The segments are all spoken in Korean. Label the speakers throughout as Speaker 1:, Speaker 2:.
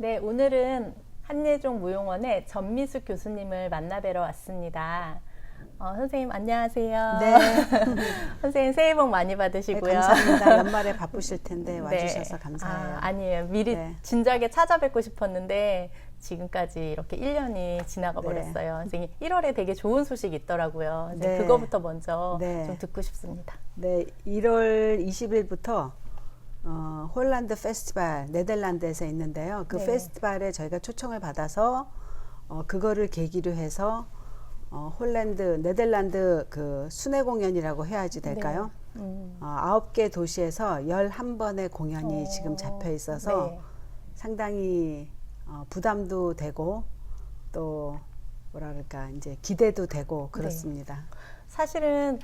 Speaker 1: 네, 오늘은 한예종 무용원의 전미숙 교수님을 만나뵈러 왔습니다. 어, 선생님 안녕하세요.
Speaker 2: 네.
Speaker 1: 선생님 새해 복 많이
Speaker 2: 네,
Speaker 1: 받으시고요.
Speaker 2: 감사합니다. 연말에 바쁘실 텐데
Speaker 1: 네.
Speaker 2: 와주셔서 감사해요.
Speaker 1: 아, 아니에요. 미리
Speaker 2: 네.
Speaker 1: 진작에 찾아뵙고 싶었는데 지금까지 이렇게 1년이 지나가
Speaker 2: 네.
Speaker 1: 버렸어요. 선생님 1월에 되게 좋은 소식이 있더라고요.
Speaker 2: 네.
Speaker 1: 그거부터 먼저
Speaker 2: 네.
Speaker 1: 좀 듣고 싶습니다.
Speaker 2: 네, 1월 20일부터 어, 홀란드 페스티벌 네덜란드에서 있는데요. 그
Speaker 1: 네.
Speaker 2: 페스티벌에 저희가 초청을 받아서 어, 그거를 계기로 해서 어, 홀란드 네덜란드 그 순회 공연이라고 해야지 될까요?
Speaker 1: 음.
Speaker 2: 어, 아홉 개 도시에서 11번의 공연이
Speaker 1: 어,
Speaker 2: 지금 잡혀 있어서
Speaker 1: 네.
Speaker 2: 상당히 어, 부담도 되고 또 뭐라 그럴까 이제 기대도 되고
Speaker 1: 네.
Speaker 2: 그렇습니다.
Speaker 1: 사실은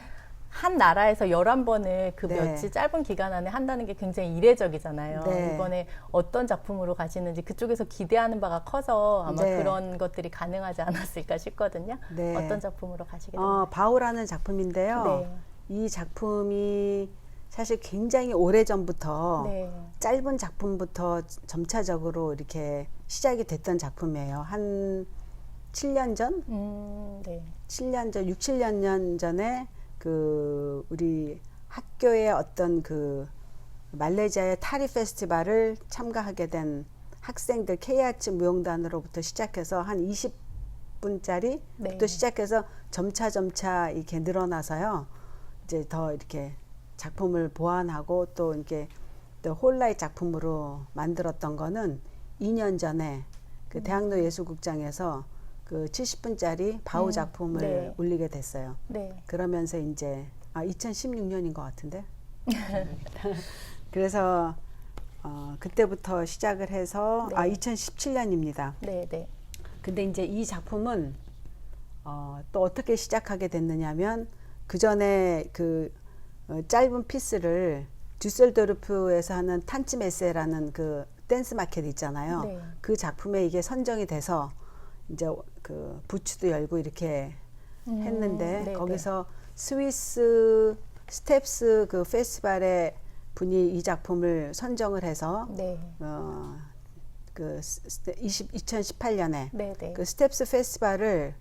Speaker 1: 한 나라에서 11번을 그
Speaker 2: 네.
Speaker 1: 며칠 짧은 기간 안에 한다는 게 굉장히 이례적이잖아요.
Speaker 2: 네.
Speaker 1: 이번에 어떤 작품으로 가시는지 그쪽에서 기대하는 바가 커서 아마
Speaker 2: 네.
Speaker 1: 그런 것들이 가능하지 않았을까 싶거든요.
Speaker 2: 네.
Speaker 1: 어떤 작품으로 가시게
Speaker 2: 어,
Speaker 1: 됐나요?
Speaker 2: 바우라는 작품인데요.
Speaker 1: 네.
Speaker 2: 이 작품이 사실 굉장히 오래 전부터
Speaker 1: 네.
Speaker 2: 짧은 작품부터 점차적으로 이렇게 시작이 됐던 작품이에요. 한 7년 전?
Speaker 1: 음, 네.
Speaker 2: 7년 전, 6, 7년 전에 그 우리 학교의 어떤 그 말레이시아의 타리 페스티벌을 참가하게 된 학생들 K아츠 무용단으로부터 시작해서 한 20분짜리
Speaker 1: 네.
Speaker 2: 부터 시작해서 점차 점차 이렇게 늘어나서요. 이제 더 이렇게 작품을 보완하고 또 이렇게 또 홀라의 작품으로 만들었던 거는 2년 전에 그 대학로 예술국장에서 그 70분짜리 바우
Speaker 1: 음,
Speaker 2: 작품을
Speaker 1: 네.
Speaker 2: 올리게 됐어요.
Speaker 1: 네.
Speaker 2: 그러면서 이제 아 2016년인 것 같은데. 그래서 어, 그때부터 시작을 해서 아
Speaker 1: 네.
Speaker 2: 2017년입니다.
Speaker 1: 네, 네.
Speaker 2: 근데 이제 이 작품은 어, 또 어떻게 시작하게 됐느냐면 그 전에 그 어, 짧은 피스를 düsseldorf에서 하는 탄치메세라는 그 댄스 마켓 있잖아요.
Speaker 1: 네.
Speaker 2: 그 작품에 이게 선정이 돼서 이제 그 부츠도 열고 이렇게
Speaker 1: 음,
Speaker 2: 했는데
Speaker 1: 네,
Speaker 2: 거기서 스위스 스텝스 그 페스티벌의 분이 이 작품을 선정을 해서
Speaker 1: 네.
Speaker 2: 어, 그 20, 2018년에
Speaker 1: 네, 네.
Speaker 2: 그 스텝스 페스티벌을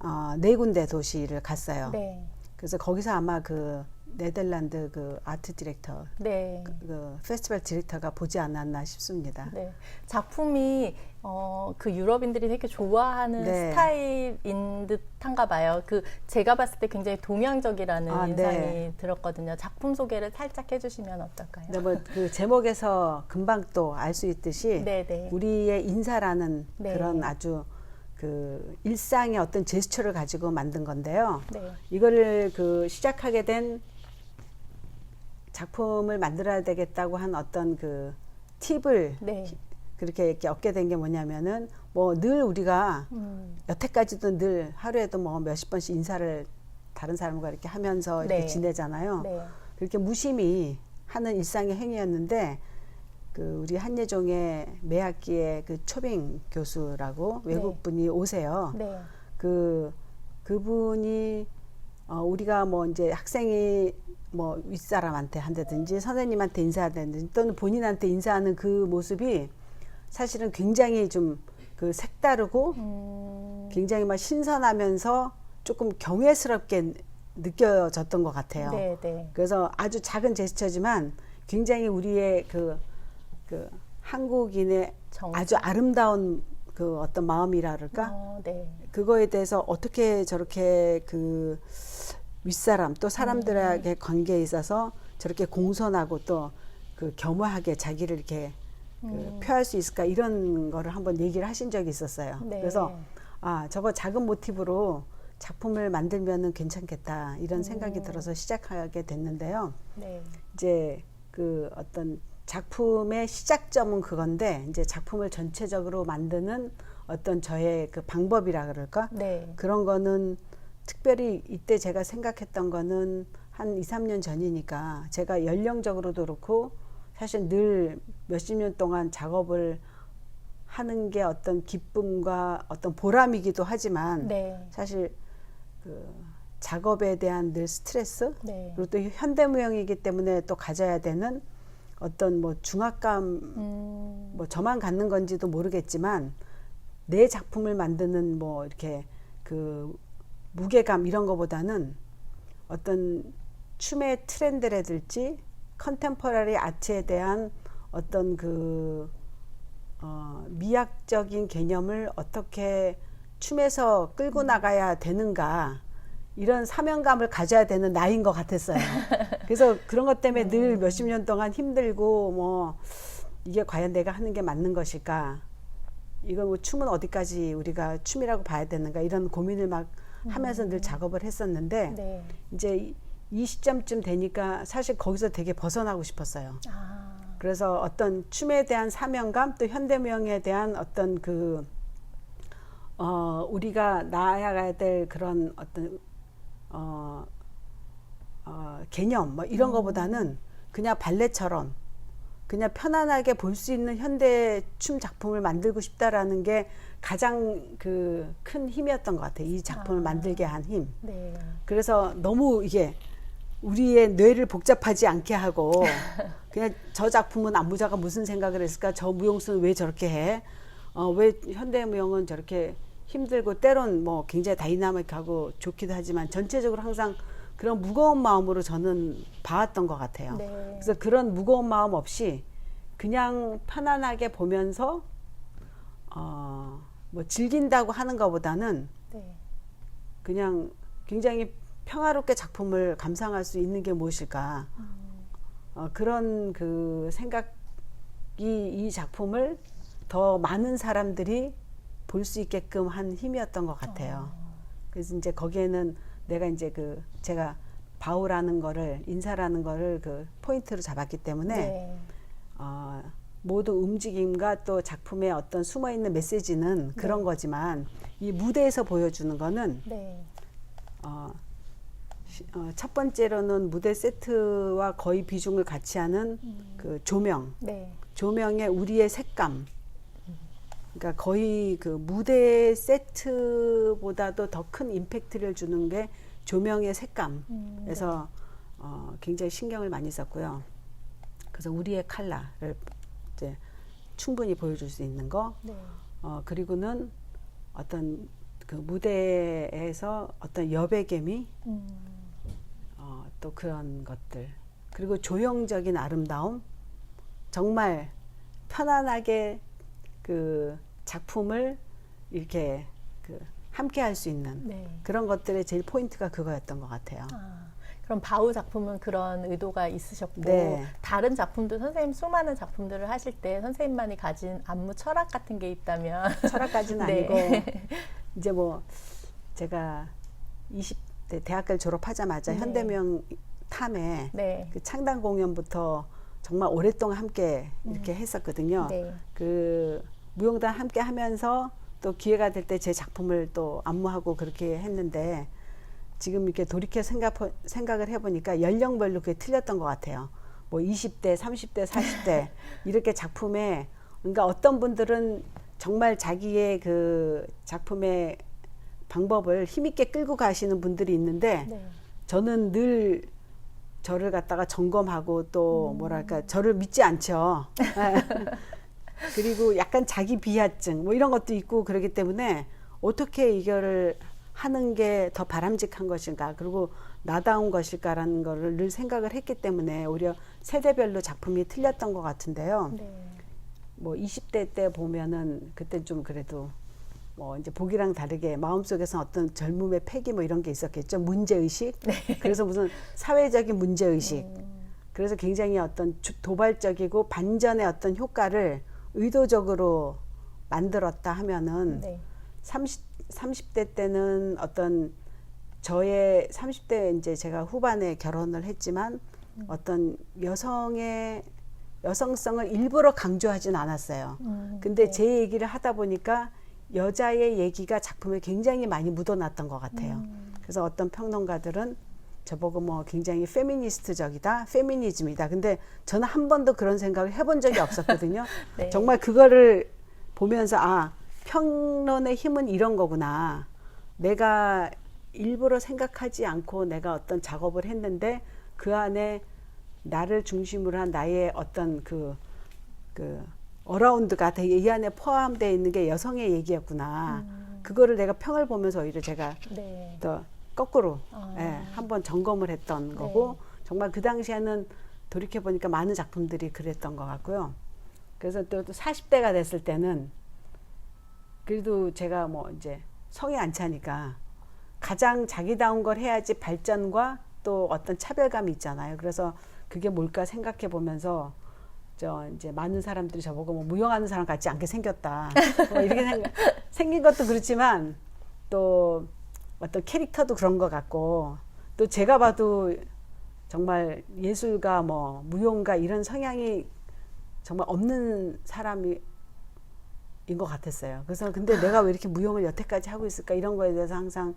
Speaker 2: 어, 네 군데 도시를 갔어요.
Speaker 1: 네.
Speaker 2: 그래서 거기서 아마 그 네덜란드 그 아트 디렉터
Speaker 1: 네.
Speaker 2: 그 페스티벌 디렉터가 보지 않았나 싶습니다.
Speaker 1: 네. 작품이 어, 그 유럽인들이 되게 좋아하는
Speaker 2: 네.
Speaker 1: 스타일인 듯한가 봐요. 그 제가 봤을 때 굉장히 동양적이라는
Speaker 2: 아,
Speaker 1: 인상이
Speaker 2: 네.
Speaker 1: 들었거든요. 작품 소개를 살짝 해주시면 어떨까요?
Speaker 2: 근데 뭐그 제목에서 금방 또 알 수 있듯이
Speaker 1: 네, 네.
Speaker 2: 우리의 인사라는
Speaker 1: 네.
Speaker 2: 그런 아주 그 일상의 어떤 제스처를 가지고 만든 건데요.
Speaker 1: 네.
Speaker 2: 이거를 그 시작하게 된 작품을 만들어야 되겠다고 한 어떤 그 팁을
Speaker 1: 네.
Speaker 2: 그렇게 이렇게 얻게 된 게 뭐냐면은 뭐 늘 우리가
Speaker 1: 음,
Speaker 2: 여태까지도 늘 하루에도 뭐 몇십 번씩 인사를 다른 사람과 이렇게 하면서 이렇게
Speaker 1: 네.
Speaker 2: 지내잖아요.
Speaker 1: 네.
Speaker 2: 그렇게 무심히 하는 일상의 행위였는데 그 우리 한예종의 매 학기의 그 초빙 교수라고
Speaker 1: 네.
Speaker 2: 외국 분이 오세요.
Speaker 1: 네.
Speaker 2: 그 그분이 어 우리가 뭐 이제 학생이 뭐 윗사람한테 한다든지 선생님한테 인사하든지 또는 본인한테 인사하는 그 모습이 사실은 굉장히 좀 그 색다르고
Speaker 1: 음,
Speaker 2: 굉장히 막 신선하면서 조금 경외스럽게 느껴졌던 것 같아요.
Speaker 1: 네, 네.
Speaker 2: 그래서 아주 작은 제스처지만 굉장히 우리의 그, 그 한국인의
Speaker 1: 정-
Speaker 2: 아주 아름다운 그 어떤 마음이라 그럴까?
Speaker 1: 어, 네.
Speaker 2: 그거에 대해서 어떻게 저렇게 그 윗사람 또 사람들에게 관계에 있어서 저렇게 공손하고 또 그 겸허하게 자기를 이렇게 그 표할 수 있을까 이런 거를 한번 얘기를 하신 적이 있었어요.
Speaker 1: 네.
Speaker 2: 그래서 아 저거 작은 모티브로 작품을 만들면은 괜찮겠다 이런 생각이 들어서 시작하게 됐는데요.
Speaker 1: 네.
Speaker 2: 이제 그 어떤 작품의 시작점은 그건데 이제 작품을 전체적으로 만드는 어떤 저의 그 방법이라 그럴까?
Speaker 1: 네.
Speaker 2: 그런 거는 특별히 이때 제가 생각했던 거는 한 2, 3년 전이니까 제가 연령적으로도 그렇고 사실 늘 몇십 년 동안 작업을 하는 게 어떤 기쁨과 어떤 보람이기도 하지만
Speaker 1: 네.
Speaker 2: 사실 그 작업에 대한 늘 스트레스
Speaker 1: 네.
Speaker 2: 그리고 또 현대무용이기 때문에 또 가져야 되는 어떤 뭐 중압감
Speaker 1: 음,
Speaker 2: 뭐 저만 갖는 건지도 모르겠지만 내 작품을 만드는 뭐 이렇게 그 무게감 이런 거보다는 어떤 춤의 트렌드라든지 컨템퍼러리 아트에 대한 어떤 그 어, 미학적인 개념을 어떻게 춤에서 끌고 나가야 되는가 이런 사명감을 가져야 되는 나이인 것 같았어요. 그래서 그런 것 때문에 늘 몇십 년 동안 힘들고 뭐 이게 과연 내가 하는 게 맞는 것일까? 이거 뭐 춤은 어디까지 우리가 춤이라고 봐야 되는가 이런 고민을 막 하면서 늘 작업을 했었는데
Speaker 1: 네.
Speaker 2: 이제 이- 이 시점쯤 되니까 사실 거기서 되게 벗어나고 싶었어요.
Speaker 1: 아,
Speaker 2: 그래서 어떤 춤에 대한 사명감 또 현대무용에 대한 어떤 그 어, 우리가 나아가야 될 그런 어떤 어, 어, 개념 뭐 이런 거보다는 그냥 발레처럼 그냥 편안하게 볼 수 있는 현대 춤 작품을 만들고 싶다라는 게 가장 그 큰 힘이었던 것 같아요. 이 작품을
Speaker 1: 아.
Speaker 2: 만들게 한 힘.
Speaker 1: 네.
Speaker 2: 그래서 너무 이게 우리의 뇌를 복잡하지 않게 하고 그냥 저 작품은 안무자가 무슨 생각을 했을까 저 무용수는 왜 저렇게 해 어, 왜 현대 무용은 저렇게 힘들고 때론 뭐 굉장히 다이나믹하고 좋기도 하지만 전체적으로 항상 그런 무거운 마음으로 저는 봐왔던 것 같아요.
Speaker 1: 네.
Speaker 2: 그래서 그런 무거운 마음 없이 그냥 편안하게 보면서 어, 뭐 즐긴다고 하는 것보다는
Speaker 1: 네.
Speaker 2: 그냥 굉장히 평화롭게 작품을 감상할 수 있는 게 무엇일까 어, 그런 그 생각이 이 작품을 더 많은 사람들이 볼 수 있게끔 한 힘이었던 것 같아요. 그래서 이제 거기에는 내가 이제 그 제가 바우라는 거를 인사라는 거를 그 포인트로 잡았기 때문에
Speaker 1: 네.
Speaker 2: 어, 모든 움직임과 또 작품의 어떤 숨어 있는 메시지는 그런 거지만 이 무대에서 보여주는 거는
Speaker 1: 네.
Speaker 2: 어, 시- 어, 첫 번째로는 무대 세트와 거의 비중을 같이 하는 그 조명,
Speaker 1: 네.
Speaker 2: 조명의 우리의 색감. 그러니까 거의 그 무대 세트보다도 더 큰 임팩트를 주는 게 조명의 색감.
Speaker 1: 음,
Speaker 2: 그래서 어, 굉장히 신경을 많이 썼고요. 그래서 우리의 칼라를 이제 충분히 보여줄 수 있는 거.
Speaker 1: 네.
Speaker 2: 어, 그리고는 어떤 그 무대에서 어떤 여백개미
Speaker 1: 음,
Speaker 2: 어, 또 그런 것들 그리고 조형적인 아름다움 정말 편안하게 그 작품을 이렇게 그 함께 할 수 있는
Speaker 1: 네.
Speaker 2: 그런 것들의 제일 포인트가 그거였던 것 같아요.
Speaker 1: 아, 그럼 바우 작품은 그런 의도가 있으셨고
Speaker 2: 네.
Speaker 1: 다른 작품도 선생님 수많은 작품들을 하실 때 선생님만이 가진 안무 철학 같은 게 있다면
Speaker 2: 철학까지는
Speaker 1: 네.
Speaker 2: 아니고 이제 뭐 제가 20대 대학교를 졸업하자마자
Speaker 1: 네.
Speaker 2: 현대명 탐에
Speaker 1: 네.
Speaker 2: 그 창단 공연부터 정말 오랫동안 함께 이렇게 했었거든요.
Speaker 1: 네.
Speaker 2: 그 무용단 함께 하면서 또 기회가 될 때 제 작품을 또 안무하고 그렇게 했는데 지금 이렇게 돌이켜 생각, 생각을 해보니까 연령별로 그게 틀렸던 것 같아요. 뭐 20대, 30대, 40대 이렇게 작품에 그러니까 어떤 분들은 정말 자기의 그 작품의 방법을 힘있게 끌고 가시는 분들이 있는데
Speaker 1: 네.
Speaker 2: 저는 늘 저를 갖다가 점검하고 또 뭐랄까 저를 믿지 않죠. 그리고 약간 자기 비하증 뭐 이런 것도 있고 그러기 때문에 어떻게 이거를 하는 게 더 바람직한 것인가 그리고 나다운 것일까라는 거를 늘 생각을 했기 때문에 오히려 세대별로 작품이 틀렸던 것 같은데요.
Speaker 1: 네.
Speaker 2: 뭐 20대 때 보면은 그때 좀 그래도 뭐 이제 보기랑 다르게 마음속에서 어떤 젊음의 패기 뭐 이런 게 있었겠죠. 문제 의식. 그래서 무슨 사회적인 문제 의식. 그래서 굉장히 어떤 주- 도발적이고 반전의 어떤 효과를 의도적으로 만들었다 하면은
Speaker 1: 네.
Speaker 2: 30 30대 때는 어떤 저의 30대 이제 제가 후반에 결혼을 했지만 어떤 여성의 여성성을 일부러 강조하진 않았어요.
Speaker 1: 음,
Speaker 2: 근데
Speaker 1: 네.
Speaker 2: 제 얘기를 하다 보니까 여자의 얘기가 작품에 굉장히 많이 묻어났던 것 같아요.
Speaker 1: 음.
Speaker 2: 그래서 어떤 평론가들은 저보고 뭐 굉장히 페미니스트적이다, 페미니즘이다. 근데 저는 한 번도 그런 생각을 해본 적이 없었거든요.
Speaker 1: 네.
Speaker 2: 정말 그거를 보면서 아 평론의 힘은 이런 거구나. 내가 일부러 생각하지 않고 내가 어떤 작업을 했는데 그 안에 나를 중심으로 한 나의 어떤 그, 그, 어라운드가 되게 이 안에 포함되어 있는 게 여성의 얘기였구나.
Speaker 1: 음.
Speaker 2: 그거를 내가 평을 보면서 오히려 제가
Speaker 1: 네.
Speaker 2: 더 거꾸로
Speaker 1: 아.
Speaker 2: 예, 한번 점검을 했던 거고 정말 그 당시에는 돌이켜 보니까 많은 작품들이 그랬던 것 같고요. 그래서 또 40대가 됐을 때는 그래도 제가 뭐 이제 성에 안 차니까 가장 자기다운 걸 해야지 발전과 또 어떤 차별감이 있잖아요. 그래서 그게 뭘까 생각해 보면서 저 이제 많은 사람들이 저보고 뭐 무용하는 사람 같지 않게 생겼다. 뭐 이렇게 생각, 생긴 것도 그렇지만 또 어떤 캐릭터도 그런 것 같고 또 제가 봐도 정말 예술가 뭐 무용가 이런 성향이 정말 없는 사람이 인것 같았어요. 그래서 근데 내가 왜 이렇게 무용을 여태까지 하고 있을까 이런 거에 대해서 항상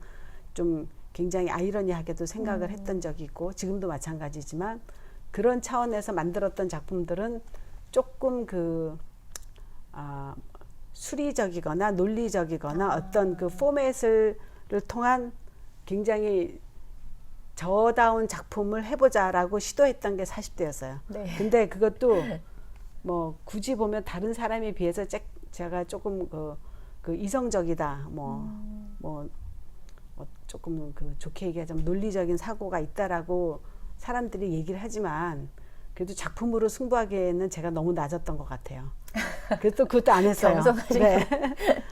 Speaker 2: 좀 굉장히 아이러니하게도 생각을 했던 적이 있고 지금도 마찬가지지만 그런 차원에서 만들었던 작품들은 조금 그 아, 수리적이거나 논리적이거나 어떤 그 포맷을 통한 굉장히 저다운 작품을 해보자라고 시도했던 게 40대였어요.
Speaker 1: 네.
Speaker 2: 근데 그것도 뭐 굳이 보면 다른 사람에 비해서 제- 제가 조금 그, 그 이성적이다 뭐뭐 어, 조금 그 좋게 얘기하자면 논리적인 사고가 있다라고 사람들이 얘기를 하지만 그래도 작품으로 승부하기에는 제가 너무 낮았던 것 같아요. 그래서 또 그것도 안 했어요. 네.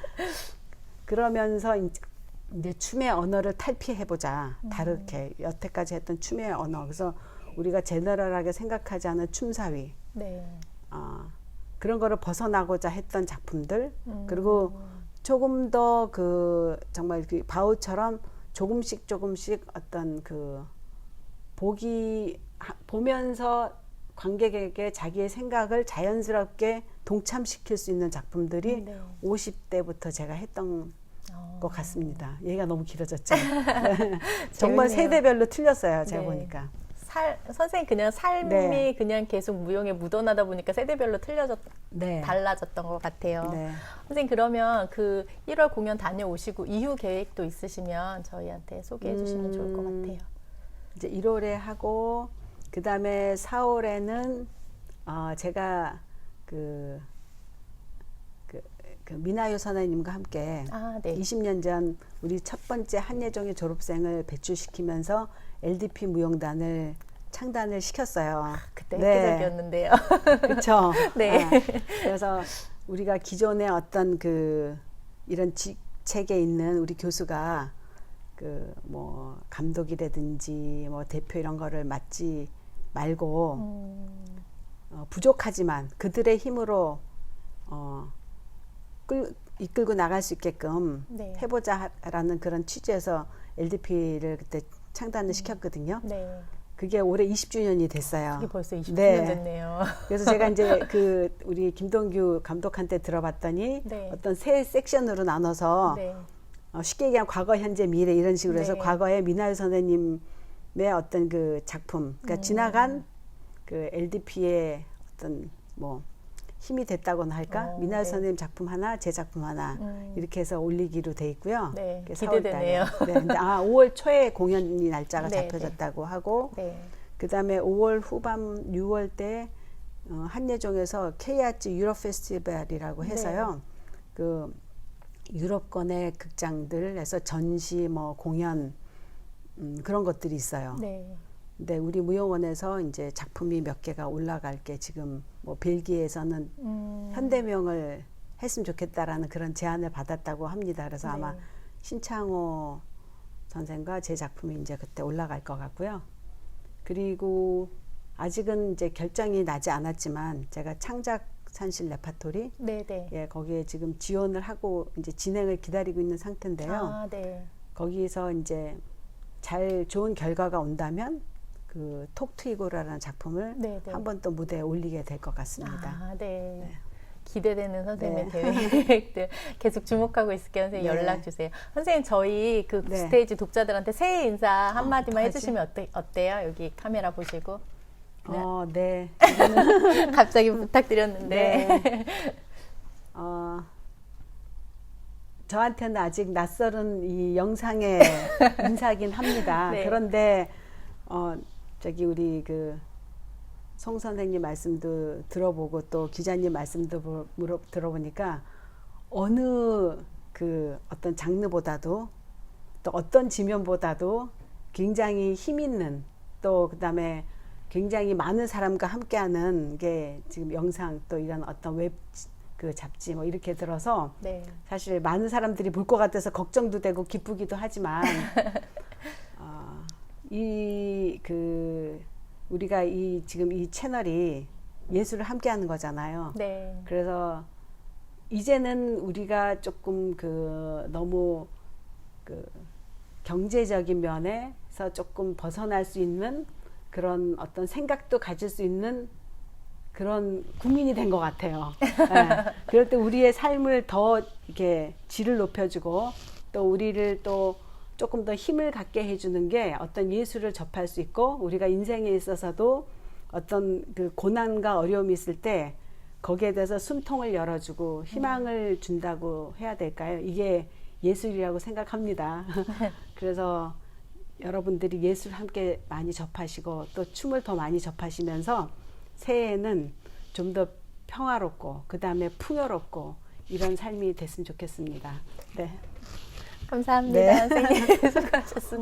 Speaker 2: 그러면서 이제 춤의 언어를 탈피해 보자. 다르게 여태까지 했던 춤의 언어. 그래서 우리가 제너럴하게 생각하지 않은 춤사위.
Speaker 1: 네.
Speaker 2: 아, 그런 거를 벗어나고자 했던 작품들
Speaker 1: 음.
Speaker 2: 그리고 조금 더 그 정말 그 바우처럼 조금씩 조금씩 어떤 그 보기 하- 보면서 관객에게 자기의 생각을 자연스럽게 동참시킬 수 있는 작품들이
Speaker 1: 네.
Speaker 2: 50대부터 제가 했던
Speaker 1: 어.
Speaker 2: 것 같습니다. 얘기가 너무 길어졌죠. 정말. 세대별로 틀렸어요. 제가
Speaker 1: 네.
Speaker 2: 보니까.
Speaker 1: 살 선생님 그냥 삶이
Speaker 2: 네.
Speaker 1: 그냥 계속 무용에 묻어나다 보니까 세대별로 틀려졌
Speaker 2: 네.
Speaker 1: 달라졌던 것 같아요.
Speaker 2: 네.
Speaker 1: 선생님 그러면 그 1월 공연 다녀오시고 이후 계획도 있으시면 저희한테 소개해 주시면 좋을 것
Speaker 2: 음.
Speaker 1: 같아요.
Speaker 2: 이제 1월에 하고 그 다음에 4월에는 어, 제가 그, 그, 그 미나요 선생님과 함께
Speaker 1: 아, 네.
Speaker 2: 20년 전 우리 첫 번째 한예종의 졸업생을 배출시키면서 LDP 무용단을 창단을 시켰어요.
Speaker 1: 그때
Speaker 2: 네.
Speaker 1: 획기적이었는데요.
Speaker 2: 그렇죠.
Speaker 1: 네.
Speaker 2: 그래서 우리가 기존에 어떤 그 이런 직책에 있는 우리 교수가 그 뭐 감독이라든지 뭐 대표 이런 거를 맡지 말고
Speaker 1: 음,
Speaker 2: 어, 부족하지만 그들의 힘으로 어, 끌, 이끌고 나갈 수 있게끔
Speaker 1: 네.
Speaker 2: 해보자라는 그런 취지에서 LDP를 그때 창단을 시켰거든요.
Speaker 1: 네.
Speaker 2: 그게 올해 20주년이 됐어요.
Speaker 1: 이게 벌써 20년
Speaker 2: 네.
Speaker 1: 됐네요.
Speaker 2: 그래서 제가 이제 그 우리 김동규 감독한테 들어봤더니
Speaker 1: 네.
Speaker 2: 어떤 세 섹션으로 나눠서
Speaker 1: 네.
Speaker 2: 어, 쉽게 얘기하면 과거, 현재, 미래 이런 식으로 해서
Speaker 1: 네.
Speaker 2: 과거에 미나유 선생님의 어떤 그 작품, 그러니까
Speaker 1: 음.
Speaker 2: 지나간 그 LDP의 어떤 뭐 힘이 됐다고나 할까?
Speaker 1: 어,
Speaker 2: 미나유
Speaker 1: 네.
Speaker 2: 선생님 작품 하나, 제 작품 하나
Speaker 1: 음.
Speaker 2: 이렇게 해서 올리기로 돼 있고요.
Speaker 1: 네,
Speaker 2: 그게 4월 달에.
Speaker 1: 기대되네요.
Speaker 2: 네, 근데 아 5월 초에 공연이 날짜가
Speaker 1: 네,
Speaker 2: 잡혀졌다고 하고
Speaker 1: 네.
Speaker 2: 그다음에 5월 후반 6월 때 어, 한예종에서 케이아츠 유럽 페스티벌이라고 해서요. 그 유럽권의 극장들에서 전시 뭐 공연 음, 그런 것들이 있어요.
Speaker 1: 네.
Speaker 2: 근데 우리 무용원에서 이제 작품이 몇 개가 올라갈 게 지금 뭐 벨기에에서는
Speaker 1: 음,
Speaker 2: 현대명을 했으면 좋겠다라는 그런 제안을 받았다고 합니다. 그래서 아마
Speaker 1: 네.
Speaker 2: 신창호 선생과 제 작품이 이제 그때 올라갈 것 같고요. 그리고 아직은 이제 결정이 나지 않았지만 제가 창작 산실 레파토리
Speaker 1: 네, 네.
Speaker 2: 예, 거기에 지금 지원을 하고 이제 진행을 기다리고 있는 상태인데요.
Speaker 1: 아, 네.
Speaker 2: 거기서 이제 잘 좋은 결과가 온다면 그 톡투이고라는 작품을
Speaker 1: 네, 네.
Speaker 2: 한번 또 무대에 올리게 될 것 같습니다.
Speaker 1: 아, 네. 기대되는 선생님의
Speaker 2: 네.
Speaker 1: 계획들 계속 주목하고 있을게요. 선생님
Speaker 2: 네.
Speaker 1: 연락 주세요. 선생님 저희 그
Speaker 2: 네.
Speaker 1: 스테이지 독자들한테 새해 인사 한마디만
Speaker 2: 어떡하지?
Speaker 1: 해주시면 어때, 어때요? 여기 카메라 보시고
Speaker 2: 어, 네.
Speaker 1: 갑자기 부탁드렸는데
Speaker 2: 네. 어, 저한테는 아직 낯설은 이 영상의 인사긴 합니다.
Speaker 1: 네.
Speaker 2: 그런데 어, 저기 우리 그 송 선생님 말씀도 들어보고 또 기자님 말씀도 들어보니까 어느 그 어떤 장르보다도 또 어떤 지면보다도 굉장히 힘 있는 또 그다음에 굉장히 많은 사람과 함께하는 게 지금 영상 또 이런 어떤 웹 그 잡지 뭐 이렇게 들어서
Speaker 1: 네.
Speaker 2: 사실 많은 사람들이 볼 것 같아서 걱정도 되고 기쁘기도 하지만 어, 이 그 우리가 이 지금 이 채널이 예술을 함께 하는 거잖아요.
Speaker 1: 네.
Speaker 2: 그래서 이제는 우리가 조금 그 너무 그 경제적인 면에서 조금 벗어날 수 있는 그런 어떤 생각도 가질 수 있는 그런 국민이 된 것 같아요. 예. 그럴 때 우리의 삶을 더 이렇게 질을 높여주고 또 우리를 또 조금 더 힘을 갖게 해주는 게 어떤 예술을 접할 수 있고 우리가 인생에 있어서도 어떤 그 고난과 어려움이 있을 때 거기에 대해서 숨통을 열어주고 희망을 준다고 해야 될까요? 이게 예술이라고 생각합니다. 그래서 여러분들이 예술 함께 많이 접하시고 또 춤을 더 많이 접하시면서 새해에는 좀 더 평화롭고 그 다음에 풍요롭고 이런 삶이 됐으면 좋겠습니다. 네.
Speaker 1: 감사합니다.
Speaker 2: 네.
Speaker 1: 선생님. 수고하셨습니다.